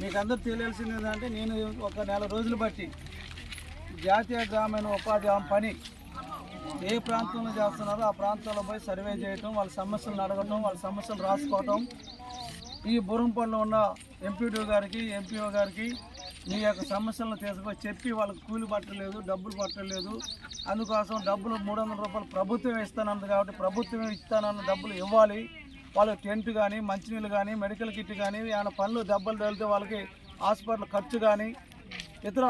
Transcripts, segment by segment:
మీకు అందరూ తెలియాల్సింది ఏంటంటే నేను ఒక నెల రోజులు బట్టి జాతీయ గ్రామీణ ఉపాధి హామీ పని ఏ ప్రాంతంలో చేస్తున్నారో ఆ ప్రాంతంలో పోయి సర్వే చేయటం వాళ్ళ సమస్యలను అడగటం వాళ్ళ సమస్యలు రాసుకోవటం. ఈ బురంపల్లిలో ఉన్న ఎంపీడీ గారికి ఎంపీఓ గారికి మీ యొక్క సమస్యలను తీసుకొని చెప్పి వాళ్ళకి కూలి పట్టలేదు డబ్బులు పట్టలేదు అందుకోసం డబ్బులు మూడు వందల రూపాయలు ప్రభుత్వం ఇస్తానన్నది కాబట్టి ప్రభుత్వం ఇస్తానన్న డబ్బులు ఇవ్వాలి. వాళ్ళకి టెంట్ కానీ మంచినీళ్ళు కానీ మెడికల్ కిట్ కానీ ఏమైనా పనులు దెబ్బలు తగిలితే వాళ్ళకి హాస్పిటల్ ఖర్చు కానీ ఇతర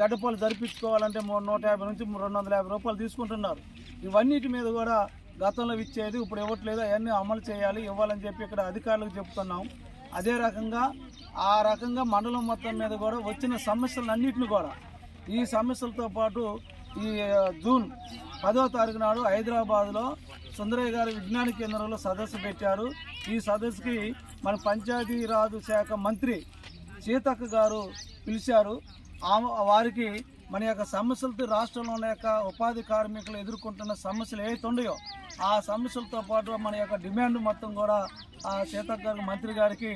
గడ్డపాలు జరిపించుకోవాలంటే మూడు నూట యాభై నుంచి రెండు వందల యాభై రూపాయలు తీసుకుంటున్నారు. ఇవన్నిటి మీద కూడా గతంలో ఇచ్చేది ఇప్పుడు ఇవ్వట్లేదు అవన్నీ అమలు చేయాలి ఇవ్వాలని చెప్పి ఇక్కడ అధికారులకు చెప్తున్నాం. అదే రకంగా ఆ రకంగా మండలం మొత్తం మీద కూడా వచ్చిన సమస్యలన్నింటిని కూడా ఈ సమస్యలతో పాటు ఈ జూన్ పదో తారీఖు నాడు హైదరాబాద్లో సుందరయ్య గారి విజ్ఞాన కేంద్రంలో సదస్సు పెట్టారు. ఈ సదస్సుకి మన పంచాయతీరాజ్ శాఖ మంత్రి సీతక్క గారు పిలిచారు. ఆమె వారికి మన యొక్క సమస్యలతో రాష్ట్రంలో ఉన్న యొక్క ఉపాధి కార్మికులు ఎదుర్కొంటున్న సమస్యలు ఏవైతే ఉన్నాయో ఆ సమస్యలతో పాటు మన యొక్క డిమాండ్ మొత్తం కూడా సీతక్ గారికి మంత్రి గారికి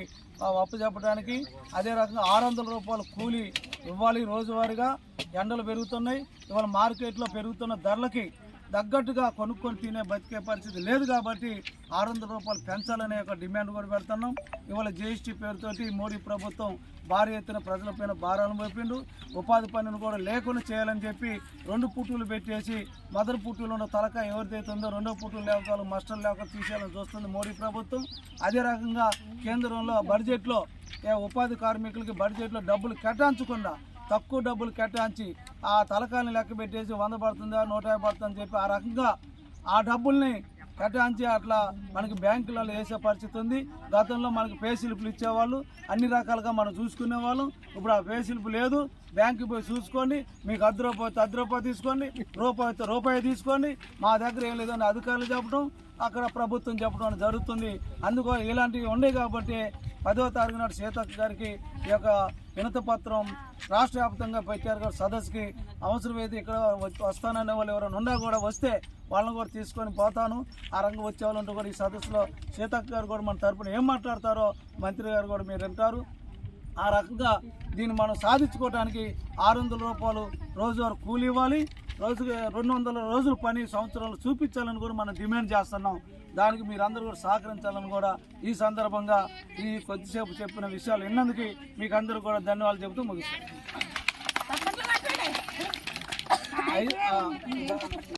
అప్పు చెప్పడానికి అదే రకంగా ఆరు వందల రూపాయలు కూలీ ఇవ్వాలి రోజువారీగా. ఎండలు పెరుగుతున్నాయి. ఇవాళ మార్కెట్లో పెరుగుతున్న ధరలకి తగ్గట్టుగా కొనుక్కొని తినే బతికే పరిస్థితి లేదు కాబట్టి ఆరు వందల రూపాయలు పెంచాలనే ఒక డిమాండ్ కూడా పెడుతున్నాం. ఇవాళ జిఎస్టీ పేరుతోటి మోడీ ప్రభుత్వం భారీ ఎత్తున ప్రజలపైన భారాలను మోపిండు. ఉపాధి పనులు కూడా లేకుండా చేయాలని చెప్పి రెండు పుట్టులు పెట్టేసి మొదటి పుట్టులో ఉన్న తలక ఎవరిదైతే ఉందో రెండో పుట్టులు లేకపోతే మస్టర్లు లేకపోతే తీసేయాలని చూస్తుంది మోడీ ప్రభుత్వం. అదే రకంగా కేంద్రంలో బడ్జెట్లో ఉపాధి కార్మికులకి బడ్జెట్లో డబ్బులు కేటాయించకుండా తక్కువ డబ్బులు కేటాయించి ఆ తలకాయని లెక్క పెట్టేసి వంద పడుతుందా నూట యాభై పడుతుందని చెప్పి ఆ రకంగా ఆ డబ్బుల్ని కేటాయించి అట్లా మనకి బ్యాంకులలో వేసే పరిస్థితి ఉంది. గతంలో మనకి పే స్లిప్లు ఇచ్చేవాళ్ళు అన్ని రకాలుగా మనం చూసుకునేవాళ్ళం. ఇప్పుడు ఆ పే స్లిప్ లేదు. బ్యాంకుకి పోయి చూసుకోండి మీకు అర్ధ రూపాయి అర్ధ రూపాయి తీసుకోండి రూపాయి రూపాయి తీసుకోండి మా దగ్గర ఏం లేదని అధికారులు చెప్పడం అక్కడ ప్రభుత్వం చెప్పడం అనేది జరుగుతుంది. అందుకో ఇలాంటివి ఉన్నాయి కాబట్టి పదో తారీఖు నాడు సీతక్క గారికి ఈ యొక్క వినతపత్రం రాష్ట్ర వ్యాప్తంగా పెట్టారు కాబట్టి సదస్సుకి అవసరమైతే ఇక్కడ వస్తాననే వాళ్ళు ఎవరైనా ఉన్నా కూడా వస్తే వాళ్ళని కూడా తీసుకొని పోతాను. ఆ రంగం వచ్చే వాళ్ళు కూడా ఈ సదస్సులో సీతక్క గారు కూడా మన తరపున ఏం మాట్లాడతారో మంత్రి గారు కూడా మీరు వింటారు. ఆ రకంగా దీన్ని మనం సాధించుకోవడానికి ఆరు వందల రూపాయలు రోజువారు కూలి ఇవ్వాలి. రోజుకి రెండు వందల రోజుల పని సంవత్సరాలు చూపించాలని కూడా మనం డిమాండ్ చేస్తున్నాం. దానికి మీరందరూ కూడా సహకరించాలని కూడా ఈ సందర్భంగా ఈ కొద్దిసేపు చెప్పిన విషయాలు విన్నందుకు మీకు అందరూ కూడా ధన్యవాదాలు చెబుతూ ముగిస్తాను.